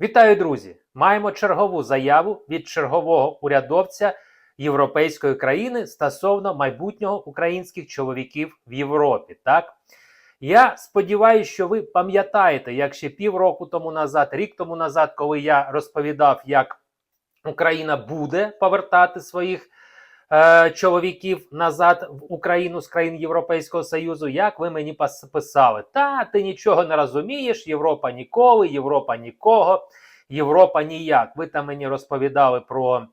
Вітаю, друзі! Маємо чергову заяву від чергового урядовця європейської країни стосовно майбутнього українських чоловіків в Європі. Так я сподіваюся, що ви пам'ятаєте, як ще півроку тому назад, рік тому назад, коли я розповідав, як Україна буде повертати своїх е, чоловіків назад в Україну з країн Європейського Союзу, як ви мені писали, та ти нічого не розумієш, Європа ніколи, Європа нікого, Європа ніяк. Ви там мені розповідали про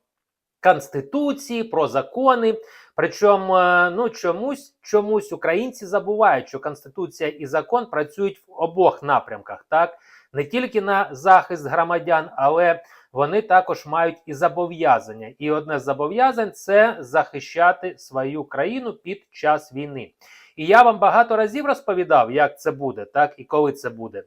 конституції, про закони. Причому е, ну чомусь чомусь українці забувають, що конституція і закон працюють в обох напрямках, так не тільки на захист громадян, але вони також мають і зобов'язання. І одне з зобов'язань це захищати свою країну під час війни. І я вам багато разів розповідав, як це буде, так і коли це буде.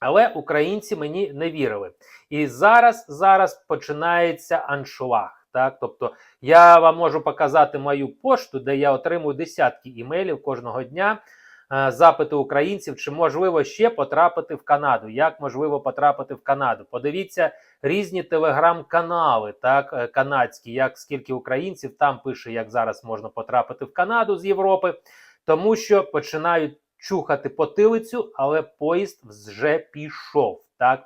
Але українці мені не вірили. І зараз, зараз починається аншлаг. Так, тобто я вам можу показати мою пошту, де я отримую десятки імейлів кожного дня. е, Запити українців, чи можливо ще потрапити в Канаду. Як можливо потрапити в Канаду? Подивіться різні телеграм-канали, так е, канадські, як скільки українців там пише, як зараз можна потрапити в Канаду з Європи, тому що починають чухати потилицю, але поїзд вже пішов. Так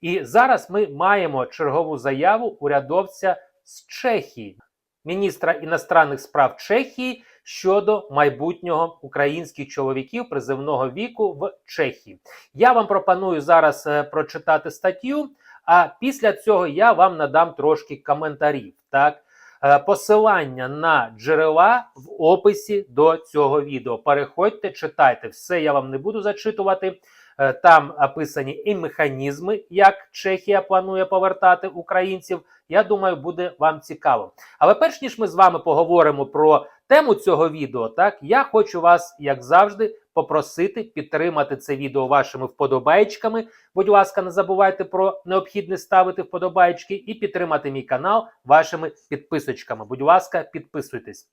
і зараз ми маємо чергову заяву урядовця з Чехії, міністра іностранних справ Чехії щодо майбутнього українських чоловіків призивного віку в Чехії. Я вам пропоную зараз е, прочитати статтю. А після цього я вам надам трошки коментарів. Так, Е, посилання на джерела в описі до цього відео. Переходьте, читайте все. Я вам не буду зачитувати. Е, Там описані і механізми, як Чехія планує повертати українців. Я думаю, буде вам цікаво. Але перш ніж ми з вами поговоримо про тему цього відео, так я хочу вас, як завжди, попросити підтримати це відео вашими вподобайчиками. Будь ласка, не забувайте про необхідне ставити вподобайчики і підтримати мій канал вашими підписочками. Будь ласка, підписуйтесь.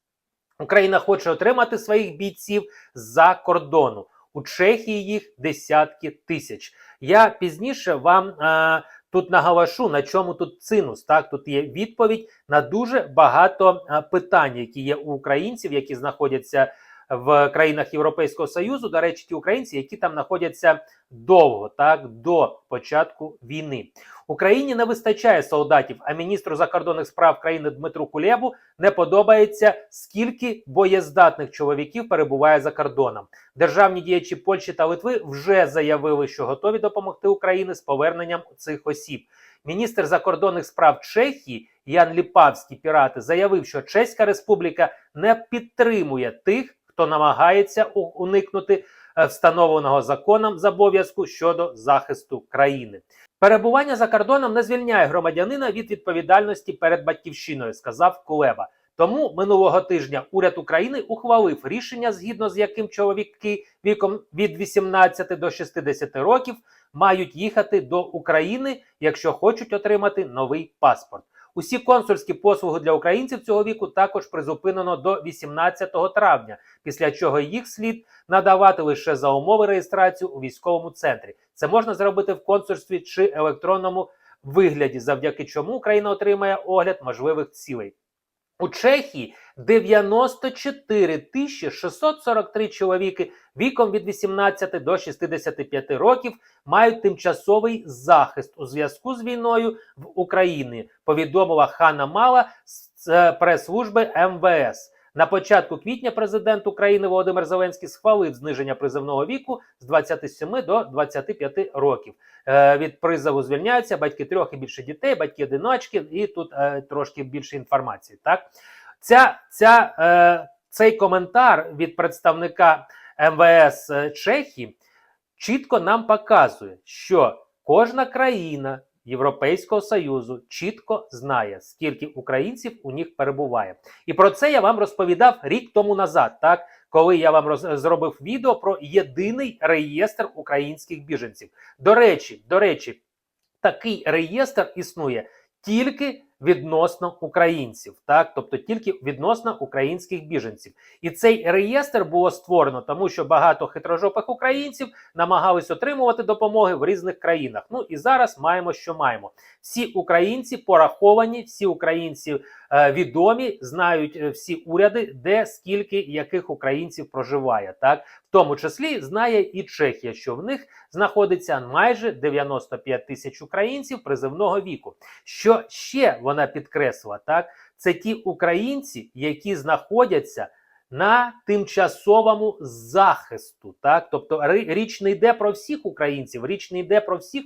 Україна хоче отримати своїх бійців з-за кордону. У Чехії їх десятки тисяч. Я пізніше вам е, тут наголошу, на чому тут цинус. Так, тут є відповідь на дуже багато е, питань, які є у українців, які знаходяться в країнах Європейського Союзу. До речі, ті українці, які там знаходяться довго, так до початку війни. Україні не вистачає солдатів, а міністру закордонних справ країни Дмитру Кулебу не подобається, скільки боєздатних чоловіків перебуває за кордоном. Державні діячі Польщі та Литви вже заявили, що готові допомогти Україні з поверненням цих осіб. Міністр закордонних справ Чехії Ян Ліпавський пірати заявив, що Чеська Республіка не підтримує тих, хто намагається уникнути е, встановленого законом зобов'язку щодо захисту країни. Перебування за кордоном не звільняє громадянина від відповідальності перед батьківщиною, сказав Кулеба. Тому минулого тижня уряд України ухвалив рішення, згідно з яким чоловіки віком від 18 до 60 років мають їхати до України, якщо хочуть отримати новий паспорт. Усі консульські послуги для українців цього віку також призупинено до 18 травня, після чого їх слід надавати лише за умови реєстрації у військовому центрі. Це можна зробити в консульстві чи електронному вигляді, завдяки чому Україна отримає огляд можливих цілей. У Чехії 94 тисячі 643 чоловіки віком від 18 до 65 років мають тимчасовий захист у зв'язку з війною в Україні, повідомила Хана Мала з е, прес-служби МВС. На початку квітня президент України Володимир Зеленський схвалив зниження призовного віку з 27 до 25 років. Е, від призову звільняються батьки трьох і більше дітей, батьки одиночки, і тут е, трошки більше інформації. Так, ця, ця, е, цей коментар від представника МВС Чехії чітко нам показує, що кожна країна Європейського Союзу чітко знає, скільки українців у них перебуває. І про це я вам розповідав рік тому назад, так коли я вам роз, зробив відео про єдиний реєстр українських біженців. До речі, до речі, такий реєстр існує тільки відносно українців, так тобто тільки відносно українських біженців. І цей реєстр було створено, тому що багато хитрожопих українців намагались отримувати допомоги в різних країнах. Ну і зараз маємо, що маємо. Всі українці пораховані, всі українці е, відомі, знають е, всі уряди, де скільки яких українців проживає. Так, в тому числі знає і Чехія, що в них знаходиться майже 95 тисяч українців призивного віку. Що ще вона підкреслила, так? Це ті українці, які знаходяться на тимчасовому захисту, так? Тобто річ не йде про всіх українців, річ не йде про всіх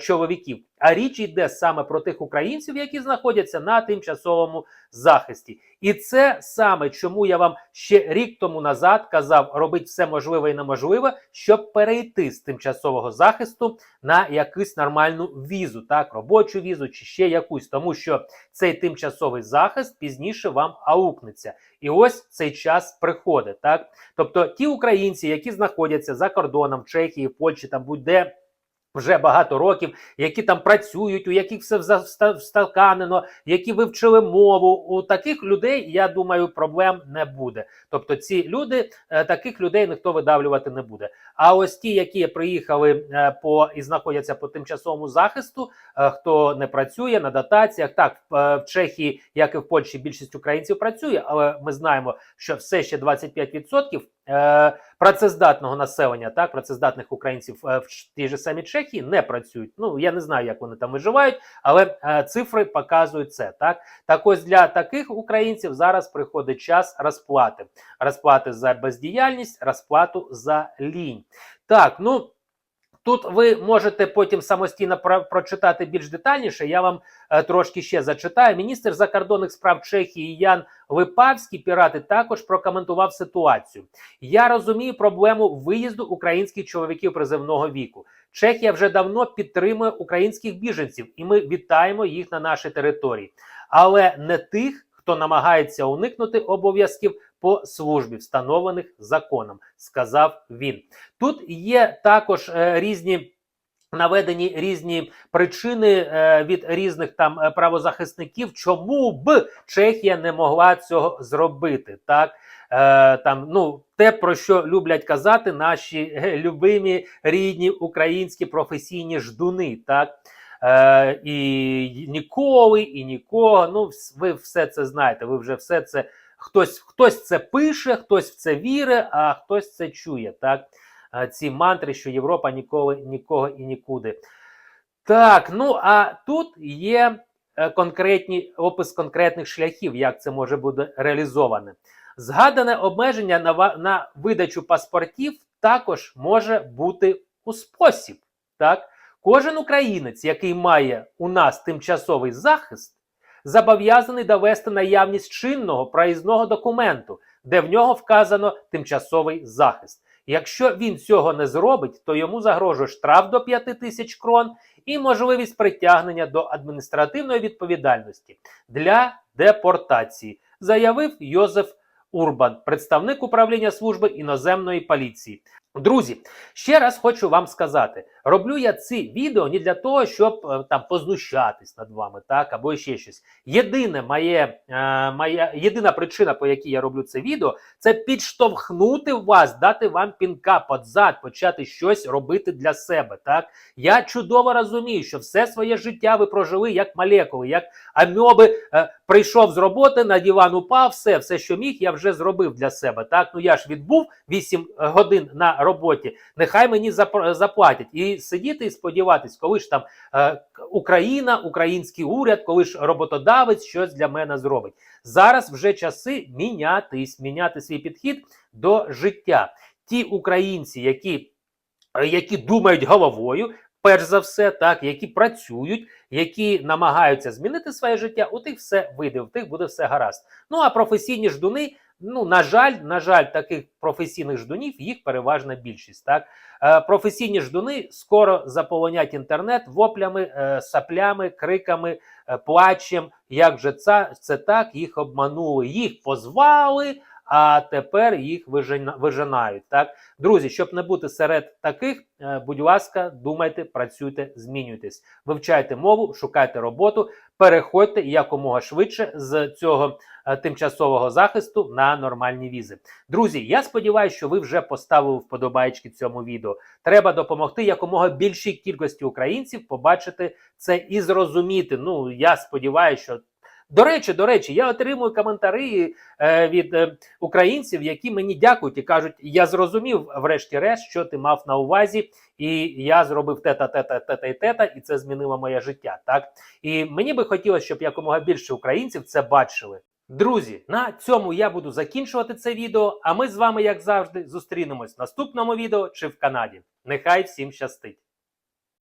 чоловіків, а річ йде саме про тих українців, які знаходяться на тимчасовому захисті. І це саме чому я вам ще рік тому назад казав робити все можливе і неможливе, щоб перейти з тимчасового захисту на якусь нормальну візу, так робочу візу чи ще якусь, тому що цей тимчасовий захист пізніше вам аукнеться. І ось цей час приходить. Так, тобто ті українці, які знаходяться за кордоном в Чехії, Польщі, там будь-де. Вже багато років, які там працюють, у яких все вста- вста- встаканено, які вивчили мову. У таких людей, я думаю, проблем не буде. Тобто, ці люди, е, таких людей ніхто видавлювати не буде. А ось ті, які приїхали е, по і знаходяться по тимчасовому захисту, е, хто не працює на дотаціях, так в Чехії, як і в Польщі, більшість українців працює, але ми знаємо, що все ще 25% е, працездатного населення, так працездатних українців е, в ті тій же самій Чехії не працюють. Ну я не знаю, як вони там виживають, але е, цифри показують це. Так так ось для таких українців зараз приходить час розплати, розплати за бездіяльність, розплату за лінь. Так, ну. Тут ви можете потім самостійно про- прочитати більш детальніше. Я вам е, трошки ще зачитаю. Міністр закордонних справ Чехії Ян Липавський пірати також прокоментував ситуацію. Я розумію проблему виїзду українських чоловіків призивного віку. Чехія вже давно підтримує українських біженців, і ми вітаємо їх на нашій території, але не тих, хто намагається уникнути обов'язків по службі, встановлених законом, сказав він. Тут є також е, різні. Наведені різні причини е, від різних там е, правозахисників, чому б Чехія не могла цього зробити, так е, там ну те про що люблять казати наші е, любимі рідні українські професійні ждуни, так е, і ніколи, і нікого. Ну, ви все це знаєте. Ви вже все це хтось, хтось це пише, хтось в це вірить, а хтось це чує. Так, ці мантри, що Європа ніколи нікого і нікуди. Так, ну а тут є е, конкретні опис конкретних шляхів, як це може бути реалізоване. Згадане обмеження на, на видачу паспортів також може бути у спосіб. Так? Кожен українець, який має у нас тимчасовий захист, зобов'язаний довести наявність чинного проїзного документу, де в нього вказано тимчасовий захист. Якщо він цього не зробить, то йому загрожує штраф до 5 тисяч крон і можливість притягнення до адміністративної відповідальності для депортації, заявив Йозеф Урбан, представник управління служби іноземної поліції. Друзі, ще раз хочу вам сказати: роблю я ці відео не для того, щоб е, там познущатись над вами, так або ще щось. Єдине моє, е, моя єдина причина, по якій я роблю це відео, це підштовхнути вас, дати вам пінка під зад, почати щось робити для себе. Так я чудово розумію, що все своє життя ви прожили як молекули, як амьоби. Е, прийшов з роботи, на диван упав, все, все, що міг, я вже зробив для себе. Так, ну я ж відбув 8 годин на роботі. Нехай мені заплатять і сидіти і сподіватись, коли ж там е, Україна, український уряд, коли ж роботодавець щось для мене зробить. Зараз вже часи мінятись, міняти свій підхід до життя. Ті українці, які, е, які думають головою, перш за все, так, які працюють, які намагаються змінити своє життя, у тих все вийде, у тих буде все гаразд. Ну а професійні ждуни. Ну, на жаль, на жаль, таких професійних ждунів їх переважна більшість. Так е, професійні ждуни скоро заполонять інтернет воплями, е, саплями, криками, е, плачем. Як же це, це так? Їх обманули, їх позвали, а тепер їх вижинають. Так, друзі, щоб не бути серед таких, будь ласка, думайте, працюйте, змінюйтесь, вивчайте мову, шукайте роботу, переходьте якомога швидше з цього е, тимчасового захисту на нормальні візи. Друзі, я сподіваюся, що ви вже поставили вподобайки цьому відео. Треба допомогти якомога більшій кількості українців побачити це і зрозуміти. Ну я сподіваюся, що. До речі, до речі, я отримую коментарі е, від е, українців, які мені дякують і кажуть: я зрозумів, врешті-решт, що ти мав на увазі, і я зробив тета, тета, тета і тета, і це змінило моє життя. Так і мені би хотілося, щоб якомога більше українців це бачили. Друзі, на цьому я буду закінчувати це відео. А ми з вами, як завжди, зустрінемось в наступному відео чи в Канаді. Нехай всім щастить!